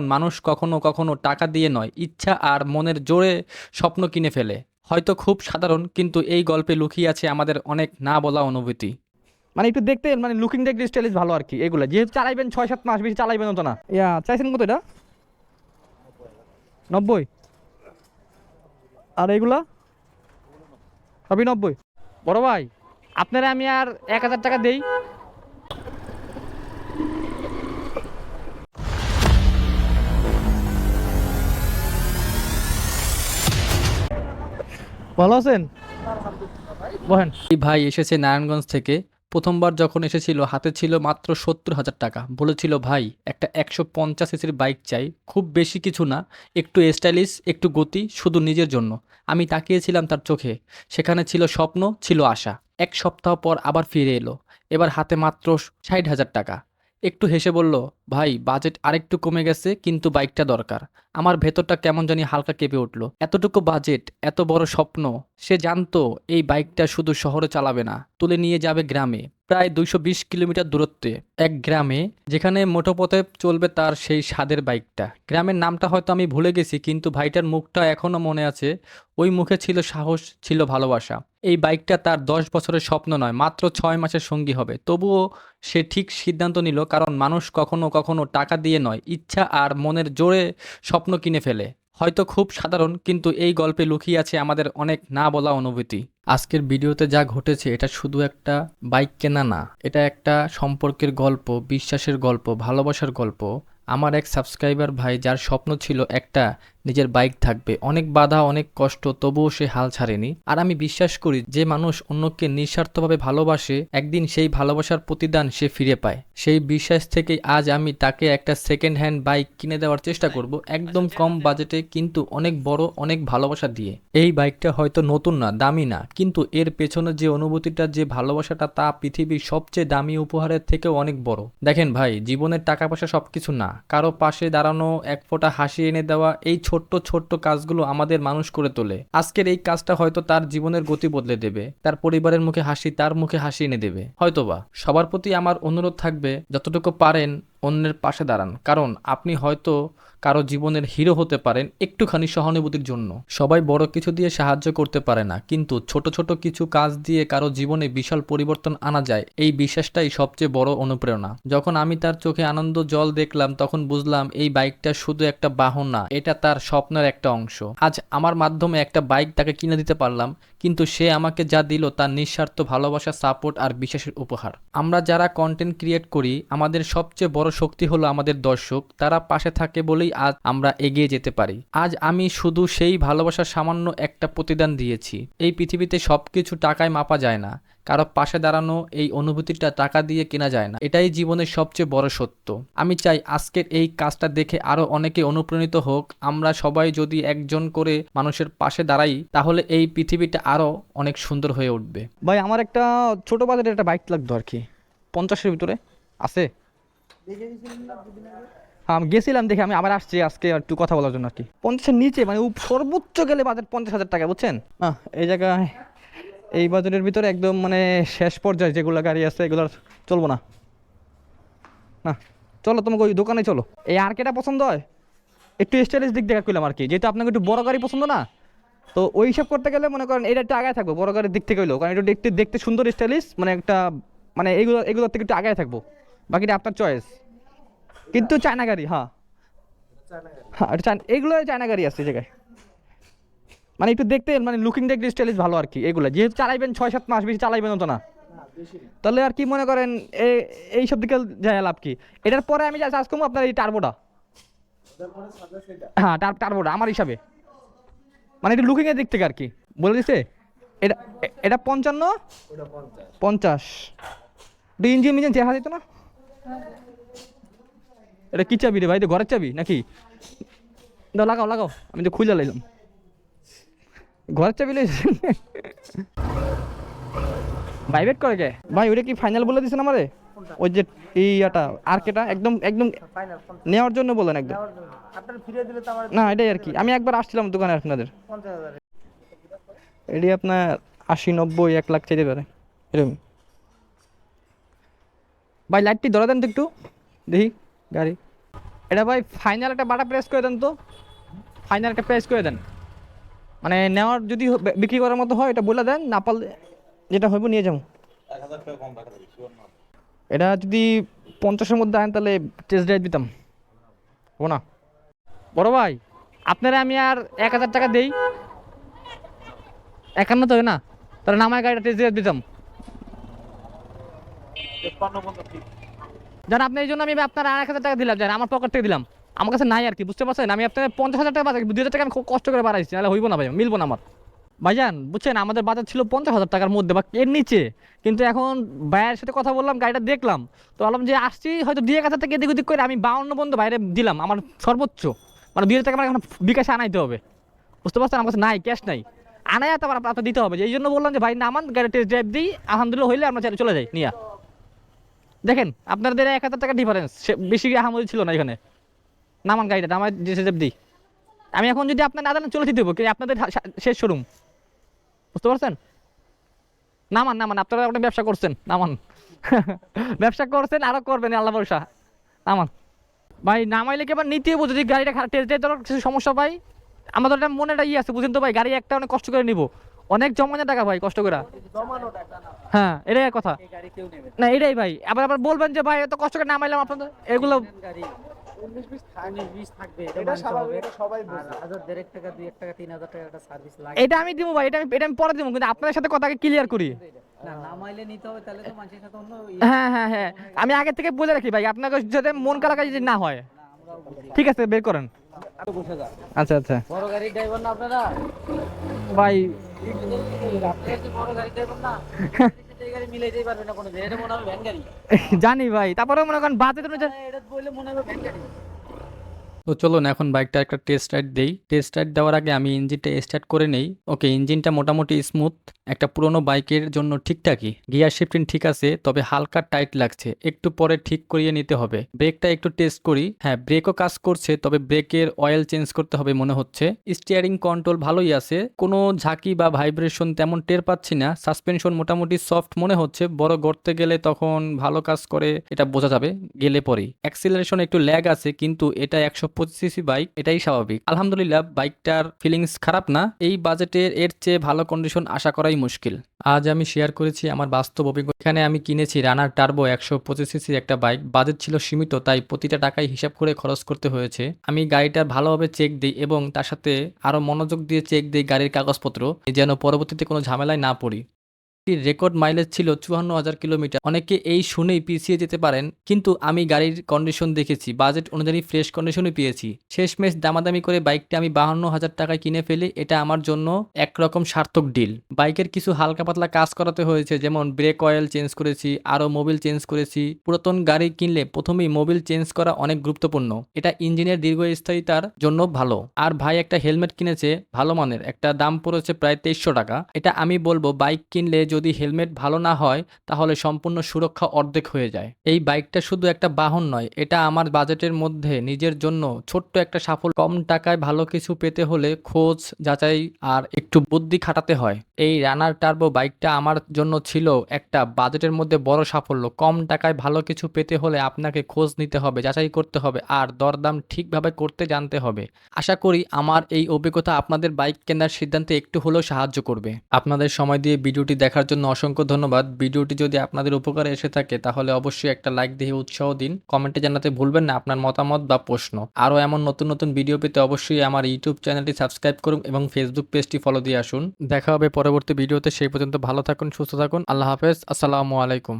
মানুষ কখনো কখনো টাকা দিয়ে নয়, ইচ্ছা আর মনের জোরে স্বপ্ন কিনে ফেলে। হয়তো খুব সাধারণ, কিন্তু এই গল্পে লুকিয়ে আছে আমাদের অনেক না বলা অনুভূতি। মানে একটু দেখতে মানে লুকিং দেখতে স্টাইলিশ ভালো আর কি, এগুলো। যেহেতু চালাইবেন ছয় সাত মাস বেশি চালাইবেন তো না। ইয়া, চাইছেন কত এটা? নব্বই? আর এগুলা? সবই নব্বই। বড় ভাই, আপনারা আমি আর এক হাজার টাকা দেই। ভালো আছেন? বহেন ভাই এসেছে নারায়ণগঞ্জ থেকে। প্রথমবার যখন এসেছিল, হাতে ছিল মাত্র সত্তর হাজার টাকা। বলেছিল, ভাই, একটা একশো পঞ্চাশ সিসির বাইক চাই। খুব বেশি কিছু না। একটু স্টাইলিশ, একটু গতি, শুধু নিজের জন্য। আমি তাকিয়েছিলাম তার চোখে। সেখানে ছিল স্বপ্ন, ছিল আশা। এক সপ্তাহ পর আবার ফিরে এলো। এবার হাতে মাত্র ষাট হাজার টাকা। একটু হেসে বলল ভাই, বাজেট আরেকটু কমে গেছে, কিন্তু বাইকটা দরকার। আমার ভেতরটা কেমন জানি হালকা কেঁপে উঠল। এতটুকু বাজেট, এত বড় স্বপ্ন, সে জানতো এই বাইকটা শুধু শহরে চালাবে না, তুলে নিয়ে যাবে গ্রামে। প্রায় দুইশো বিশ কিলোমিটার দূরত্বে, এক গ্রামে, যেখানে মোটোপথে চলবে তার সেই স্বাদের বাইকটা। গ্রামের নামটা হয়তো আমি ভুলে গেছি, কিন্তু ভাইটার মুখটা এখনও মনে আছে। ওই মুখে ছিল সাহস, ছিল ভালোবাসা। এই বাইকটা তার দশ বছরের স্বপ্ন নয়, মাত্র ছয় মাসের সঙ্গী হবে। তবুও সে ঠিক সিদ্ধান্ত নিল, কারণ মানুষ কখনো কখনো টাকা দিয়ে নয়, ইচ্ছা আর মনের জোরে স্বপ্ন কিনে ফেলে। হয়তো খুব সাধারণ, কিন্তু এই গল্পে লুকিয়ে আছে আমাদের অনেক না বলা অনুভূতি। আজকের ভিডিওতে যা ঘটেছে, এটা শুধু একটা বাইক কেনা না, এটা একটা সম্পর্কের গল্প, বিশ্বাসের গল্প, ভালোবাসার গল্প। আমার এক সাবস্ক্রাইবার ভাই, যার স্বপ্ন ছিল একটা নিজের বাইক থাকবে। অনেক বাধা, অনেক কষ্ট, তবুও সে হাল ছাড়েনি। আর আমি বিশ্বাস করি, যে মানুষ অন্যকে নিঃস্বার্থভাবে ভালোবাসে, একদিন সেই ভালোবাসার প্রতিদান সে ফিরে পায়। সেই বিশ্বাস থেকেই আজ আমি তাকে একটা সেকেন্ড হ্যান্ড বাইক কিনে দেওয়ার চেষ্টা করব, একদম কম বাজেটে, কিন্তু অনেক বড়, অনেক ভালোবাসা দিয়ে। এই বাইকটা হয়তো নতুন না, দামি না, কিন্তু এর পেছনে যে অনুভূতিটা, যে ভালোবাসাটা, তা পৃথিবীর সবচেয়ে দামি উপহারের থেকেও অনেক বড়। দেখেন ভাই, জীবনের টাকা পয়সা সবকিছু না। কারও পাশে দাঁড়ানো, এক ফোঁটা হাসি এনে দেওয়া, এই ছোট্ট ছোট্ট কাজগুলো আমাদের মানুষ করে তোলে। আজকের এই কাজটা হয়তো তার জীবনের গতি বদলে দেবে, তার পরিবারের মুখে হাসি তার মুখে হাসি এনে দেবে। হয়তোবা সবার প্রতি আমার অনুরোধ থাকবে, যতটুকু পারেন অন্যের পাশে দাঁড়ান। কারণ আপনি হয়তো কারও জীবনের হিরো হতে পারেন একটুখানি সহানুভূতির জন্য। সবাই বড় কিছু দিয়ে সাহায্য করতে পারে না, কিন্তু ছোট ছোট কিছু কাজ দিয়ে কারও জীবনে বিশাল পরিবর্তন আনা যায়, এই বিশ্বাসটাই সবচেয়ে বড় অনুপ্রেরণা। যখন আমি তার চোখে আনন্দ জল দেখলাম, তখন বুঝলাম এই বাইকটা শুধু একটা বাহন না, এটা তার স্বপ্নের একটা অংশ। আজ আমার মাধ্যমে একটা বাইক তাকে কিনে দিতে পারলাম, কিন্তু সে আমাকে যা দিল তার নিঃস্বার্থ ভালোবাসা, সাপোর্ট আর বিশ্বাসের উপহার। আমরা যারা কন্টেন্ট ক্রিয়েট করি, আমাদের সবচেয়ে বড় শক্তি হলো আমাদের দর্শক। তারা পাশে থাকে বলেই আজ আমরা এগিয়ে যেতে পারি। আজ আমি শুধু সেই ভালোবাসার সামান্য একটা প্রতিদান দিয়েছি। এই পৃথিবীতে সব কিছু টাকায় মাপা যায় না। কারও পাশে দাঁড়ানো এই অনুভূতিটা টাকা দিয়ে কেনা যায় না। এটাই জীবনের সবচেয়ে বড় সত্য। আমি চাই আজকের এই কাজটা দেখে আরও অনেকে অনুপ্রাণিত হোক। আমরা সবাই যদি একজন করে মানুষের পাশে দাঁড়াই, তাহলে এই পৃথিবীটা আরও অনেক সুন্দর হয়ে উঠবে। ভাই, আমার একটা ছোট বাজারের একটা বাইক লাগতো আর কি। পঞ্চাশের ভিতরে। আছে? আমি গেছিলাম দেখে আমি আবার আসছি আজকে একটু কথা বলার জন্য আর কি। পঞ্চাশের নিচে মানে সর্বোচ্চ গেলে বাজার পঞ্চাশ হাজার টাকা বুঝছেন? এই জায়গায় এই বাজারের ভিতরে একদম মানে শেষ পর্যায়ে যেগুলো গাড়ি আছে এগুলো চলবো না। না চলো তোমাকে ওই দোকানে চলো। এই আর কেটা পছন্দ হয়? একটু স্টাইলিশ দিক দেখা করলাম আর কি যেহেতু আপনাকে একটু বড় গাড়ি পছন্দ না তো ওই হিসাব করতে গেলে মনে করেন এটা একটু আগায় থাকব বড় গাড়ির দিক থেকে হইলেও কারণ এটা দেখতে দেখতে সুন্দর স্টাইলিশ মানে একটা মানে এইগুলো এগুলোর থেকে একটু আগায় থাকব। বাকিটা আপনার চয়েস কিন্তু চায়না গাড়ি হ্যাঁ। হ্যাঁ এটা চায়না গাড়ি আছে জায়গায়। মানে একটু দেখতে মানে লুকিং দেখতে স্টাইলিশ ভালো আর কি এগুলো। যেহেতু চালাইবেন ছয় সাত মাস বেশি চালাইবেন তো না। তাহলে আর কি মনে করেন এই এইসব দিকে যায় লাভ কি? এটার পরে আমি যা চার্জ করব আপনার এই টার্বোটা। হ্যাঁ টার টার্বোটা আমার হিসাবে। মানে এটা লুকিং এর দিক থেকে আর কি বলে দিছে? এটা এটা পঞ্চান্ন? পঞ্চাশ। ইঞ্জিন মিঞ্জিন চেহারা দিত না? এটা কি চাবি রে ভাই? এটা ঘরের চাবি নাকি? দাও লাগাও লাগাও। আমি তো খুলে লাইলাম। ঘরের চাবি লইছে? ভাইবেট করে কে? ভাই ওটা কি ফাইনাল বলে দিছেন আমারে? ওই যে ইয়াটা আর কেটা? একদম একদম নেওয়ার জন্য বলেন একদম। আপনার ফিরে দিলে তো আমার না এটাই আর কি। আমি একবার আসছিলাম দোকানে আপনাদের। এটি আপনার আশি নব্বই এক লাখ চাইতে পারে। এরকম ভাই লাইটটি ধরে দেন তো একটু। দেখি, গাড়ি। এটা ভাই ফাইনাল একটা বাটা প্রেস করে দেন তো। ফাইনাল একটা প্রেস করে দেন। মানে নেওয়ার যদি বিক্রি করার মতো হয়, এটা বলে দেন, না পারলে যেটা হইব নিয়ে যাব। এটা যদি পঞ্চাশের মধ্যে আনেন, তাহলে টেস্ট ড্রাইভ দিতাম। ও না। বড় ভাই, আপনারা আমি আর এক হাজার টাকা দেই। একান্ন তো না। তাহলে নামায় গাড়িটা টেস্ট ড্রাইভ দিতাম। জান, আপনি এই জন্য আমি আপনার আর এক হাজার টাকা দিলাম, জান, আমার পকেট থেকে দিলাম। আমার কাছে নাই আর কি, বুঝতে পারছেন? আমি আপনার পঞ্চাশ হাজার টাকা দুই হাজার টাকা আমি খুব কষ্ট করে বাড়াইছি নাহলে হইব না ভাই, মিলবো না আমার। ভাইজান, বুঝছেন, আমাদের বাজার ছিল পঞ্চাশ হাজার টাকার মধ্যে, বা এর নিচে। কিন্তু এখন ভাইয়ের সাথে কথা বললাম, গাড়িটা দেখলাম, তো বললাম যে আসছি, হয়তো দুই এক হাজার টাকা এদিক ওদিক করে আমি বাউন্ন বন্ধু বাইরে দিলাম, আমার সর্বোচ্চ। মানে দুই হাজার টাকা আমার এখন বিকাশে আনাইতে হবে। বুঝতে পারছেন? আমার কাছে নাই ক্যাশ নাই। আনাই তারপর আপনার দিতে হবে, যে এই জন্য বললাম যে ভাই নামান গাড়ি টেস্ট ড্রাইভ দিই, আলহামদুলিল্লাহ হইলে আমরা চলে যাই, নিয়া। দেখেন, আপনাদের এক হাজার টাকা ডিফারেন্স বেশি আহামরি ছিল না এখানে। নামান গাড়িটা, নামায় ডিসিজেপ দিই। আমি এখন যদি আপনার না জানেন চলে দেবো কিন্তু আপনাদের শেষ শোরুম বুঝতে পারছেন? নামান নামান, আপনারা আপনি ব্যবসা করছেন, নামান। ব্যবসা করছেন আরও করবেন, আল্লাহ ভরসা। নামান। ভাই, নামাইলে কি আবার নিতে যদি গাড়িটা টেস্ট ড্রাইভ কিছু সমস্যা পাই? আমাদের একটা মনে একটা ইয়ে আছে, বুঝেন তো ভাই, গাড়ি একটা অনেক কষ্ট করে নিব। অনেক জমানো টাকা ভাই কষ্ট করে। হ্যাঁ এটাই কথা। না। এটাই ভাই আবার আবার বলবেন যে ভাই এত কষ্ট করে নামাইলাম আপনাদের এগুলো এটা আমি দিব ভাই এটা আমি এটা আমি পরে দিব কিন্তু আপনাদের সাথে কথা ক্লিয়ার করি। হ্যাঁ হ্যাঁ হ্যাঁ আমি আগে থেকে বলে রাখি ভাই আপনাকে যাতে মন কালাকাজি যদি না হয়। ঠিক আছে বের করেন। আচ্ছা আচ্ছা। বড় গাড়ির ড্রাইভার না আপনারা? ভাই। মনে জানি ভাই তারপরে মনে করেন বাজেট অনুযায়ী এটা বললে মনে হবে ভ্যান গাড়ি তো চলুন এখন বাইকটা একটা টেস্ট রাইড দেই। টেস্ট রাইড দেওয়ার আগে আমি ইঞ্জিনটা স্টার্ট করে নেই। ওকে ইঞ্জিনটা মোটামুটি স্মুথ একটা পুরনো বাইকের জন্য ঠিকঠাকই গিয়ার শিফটিং ঠিক আছে, তবে হালকা টাইট লাগছে। একটু পরে ঠিক করিয়ে নিতে হবে। ব্রেকটা একটু টেস্ট করি। হ্যাঁ ব্রেকও কাজ করছে, তবে ব্রেকের অয়েল চেঞ্জ করতে হবে মনে হচ্ছে। স্টিয়ারিং কন্ট্রোল ভালোই আছে। কোনো ঝাঁকি বা ভাইব্রেশন তেমন টের পাচ্ছি না। সাসপেনশন মোটামুটি সফট মনে হচ্ছে। বড় গড়তে গেলে তখন ভালো কাজ করে, এটা বোঝা যাবে। গেলে পরেই। অ্যাক্সিলারেশন একটু ল্যাগ আছে, কিন্তু এটা একশো পঁচিশ সিসি বাইক এটাই স্বাভাবিক। আলহামদুলিল্লাহ বাইকটার ফিলিংস খারাপ না। এই বাজেটের এর চেয়ে ভালো কন্ডিশন আশা করাই মুশকিল। আজ আমি শেয়ার করেছি আমার বাস্তব অভিজ্ঞতা। এখানে আমি কিনেছি রানার টার্বো একশো পঁচিশ সিসির একটা বাইক বাজেট ছিল সীমিত, তাই প্রতিটা টাকায় হিসাব করে খরচ করতে হয়েছে। আমি গাড়িটা ভালোভাবে চেক দিই এবং তার সাথে আরও মনোযোগ দিয়ে চেক দিই গাড়ির কাগজপত্র। যেন পরবর্তীতে কোনো ঝামেলায় না পড়ি। রেকর্ড মাইলেজ ছিল চুয়ান্ন হাজার কিলোমিটার। অনেকে এই শুনেই পিছিয়ে যেতে পারেন, কিন্তু আমি গাড়ির কন্ডিশন দেখেছি বাজেট অনুযায়ী ফ্রেশ কন্ডিশনই পেয়েছি। শেষমেশ দামাদামি করে বাইকটি আমি বাহান্ন হাজার টাকায় কিনে ফেলি, এটা আমার জন্য একরকম সার্থক ডিল বাইকের কিছু হালকা পাতলা কাজ করাতে হয়েছে, যেমন ব্রেক অয়েল চেঞ্জ করেছি, আরও মোবিল চেঞ্জ করেছি। পুরাতন গাড়ি কিনলে প্রথমেই মোবিল চেঞ্জ করা অনেক গুরুত্বপূর্ণ। এটা ইঞ্জিনের দীর্ঘস্থায়িতার জন্য ভালো। আর ভাই একটা হেলমেট কিনেছে, ভালো মানের, একটা দাম পড়েছে প্রায় তেইশশো টাকা। এটা আমি বলব, বাইক কিনলে যদি হেলমেট ভালো না হয়, তাহলে সম্পূর্ণ সুরক্ষা অর্ধেক হয়ে যায়। এই বাইকটা শুধু একটা বাহন নয়, এটা আমার বাজেটের মধ্যে নিজের জন্য ছোট্ট একটা সাফল্য। কম টাকায় ভালো কিছু পেতে হলে খোঁজ, যাচাই আর একটু বুদ্ধি খাটাতে হয়। এই রানার টার্বো বাইকটা আমার জন্য ছিল একটা বাজেটের মধ্যে বড় সাফল্য। কম টাকায় ভালো কিছু পেতে হলে আপনাকে খোঁজ নিতে হবে, যাচাই করতে হবে আর দরদাম ঠিকভাবে করতে জানতে হবে। আশা করি আমার এই অভিজ্ঞতা আপনাদের বাইক কেনার সিদ্ধান্তে একটু হলেও সাহায্য করবে। আপনাদের সময় দিয়ে ভিডিওটি দেখার জন্য অসংখ্য ধন্যবাদ। ভিডিওটি যদি আপনাদের উপকারে এসে থাকে, তাহলে অবশ্যই একটা লাইক দিয়ে উৎসাহ দিন। কমেন্টে জানাতে ভুলবেন না আপনার মতামত বা প্রশ্ন। আরও এমন নতুন নতুন ভিডিও পেতে অবশ্যই আমার ইউটিউব চ্যানেলটি সাবস্ক্রাইব করুন এবং ফেসবুক পেজটি ফলো দিয়ে আসুন। দেখা হবে পরবর্তী ভিডিওতে। সেই পর্যন্ত ভালো থাকুন, সুস্থ থাকুন। আল্লাহ হাফেজ। আসসালামু আলাইকুম।